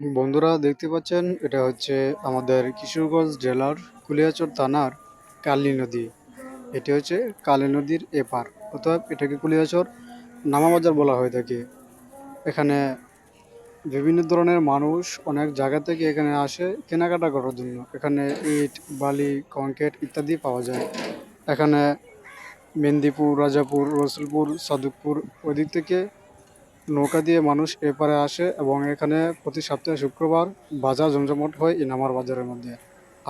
বন্ধুরা দেখতে পাচ্ছেন, এটা হচ্ছে আমাদের কিশোরগঞ্জ জেলার কুলিয়াচর থানার কালী নদী। এটি হচ্ছে কালী নদীর এপার। অর্থাৎ এটাকে কুলিয়াচর নামাবাজার বলা হয়ে থাকে। এখানে বিভিন্ন ধরনের মানুষ অনেক জায়গা থেকে এখানে আসে কেনাকাটা করার জন্য। এখানে ইট, বালি, কংক্রিট ইত্যাদি পাওয়া যায়। এখানে মেদিনীপুর, রাজাপুর, রসুলপুর সাদুকপুর ওদিক থেকে নৌকা দিয়ে মানুষ এপারে আসে এবং এখানে প্রতি সপ্তাহে শুক্রবার বাজার জমজমাট হয় ইনামার বাজারের মধ্যে।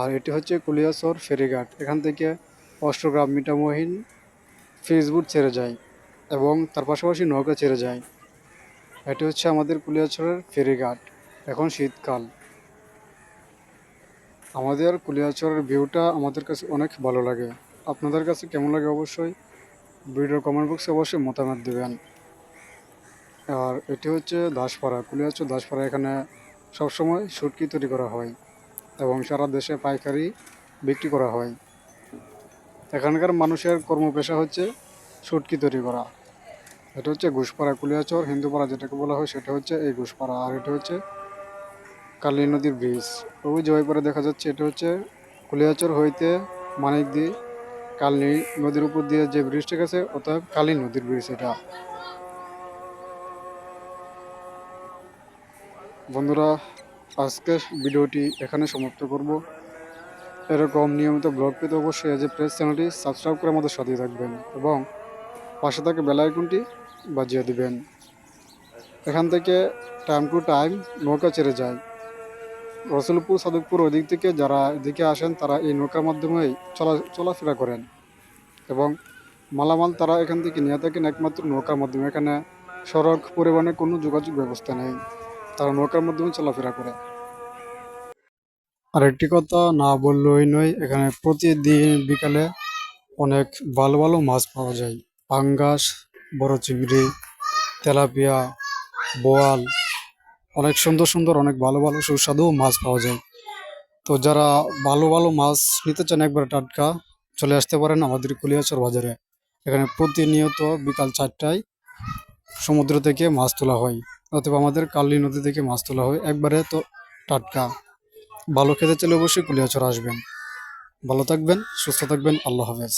আর এটি হচ্ছে কুলিয়াসর ফেরিঘাট। এখান থেকে অষ্টগ্রাম মিঠামহিন ফিজবুট ছেড়ে যায় এবং তার পাশাপাশি নৌকা ছেড়ে যায়। এটি হচ্ছে আমাদের কুলিয়াচরের ফেরিঘাট। এখন শীতকাল। আমাদের কুলিয়াচরের ভিউটা আমাদের কাছে অনেক ভালো লাগে। আপনাদের কাছে কেমন লাগে অবশ্যই? ভিডিওর কমেন্ট বক্সে অবশ্যই মতামত দেবেন। আর এটি হচ্ছে দাসপাড়া, কুলিয়াচর দাসপাড়া, এখানে সবসময় শুটকি তৈরি করা হয় এবং সারা দেশে পাইকারি বিক্রি করা হয়। এখানকার মানুষের কর্মপেশা হচ্ছে শুটকি তৈরি করা। এটা হচ্ছে ঘুষপাড়া, কুলিয়াচর, হিন্দুপাড়া যেটাকে বলা হয়, সেটা হচ্ছে এই ঘুষপাড়া। আর এটা হচ্ছে কালী নদীর ব্রিজ। ওই যে ওই দেখা যাচ্ছে, এটা হচ্ছে কুলিয়াচর হইতে মানিকদি কালী নদীর উপর দিয়ে যে ব্রিজটা গেছে অর্থাৎ কালী নদীর ব্রিজ এটা। বন্ধুরা আজকের ভিডিওটি এখানে সমাপ্ত করব। এরকম নিয়মিত ব্লগ পেতে অবশ্যই যে প্রেস চ্যানেলটি সাবস্ক্রাইব করে আমাদের সাথে থাকবেন এবং পাশে থাকে বেল আইকনটি বাজিয়ে দিবেন। এখান থেকে টাইম টু টাইম নৌকা ছেড়ে যায়। রসুলপুর, সাদুকপুর ওদিক থেকে যারা এদিকে আসেন, তারা এই নৌকার মাধ্যমেই চলা, চলাফেরা করেন এবং মালামাল তারা এখান থেকে নিয়ে থাকেন একমাত্র নৌকার মাধ্যমে। এখানে সড়ক, পরিবহনের কোনো যোগাযোগ ব্যবস্থা নেই। তারা নৌকার মাধ্যমে চলাফেরা করে। আর একটি কথা না বললেই নয়, এখানে প্রতিদিন বিকালে অনেক ভালো ভালো মাছ পাওয়া যায়। পাঙ্গাস বড় চিংড়ি তেলাপিয়া, বোয়াল, অনেক সুন্দর সুন্দর, অনেক ভালো ভালো সুস্বাদু মাছ পাওয়া যায়। তো যারা ভালো ভালো মাছ নিতে চান, একবার টাটকা চলে আসতে পারেন আমাদের কুলিয়াচর বাজারে। এখানে প্রতিনিয়ত বিকাল চারটায় সমুদ্র থেকে মাছ তোলা হয়। অথবা আমাদের কালী নদী থেকে মাছ তোলা হয়। একবারে তো টাটকা। ভালো খেতে চাইলে অবশ্যই কুলিয়াচর আসবেন। ভালো থাকবেন, সুস্থ থাকবেন। আল্লাহ হাফেজ।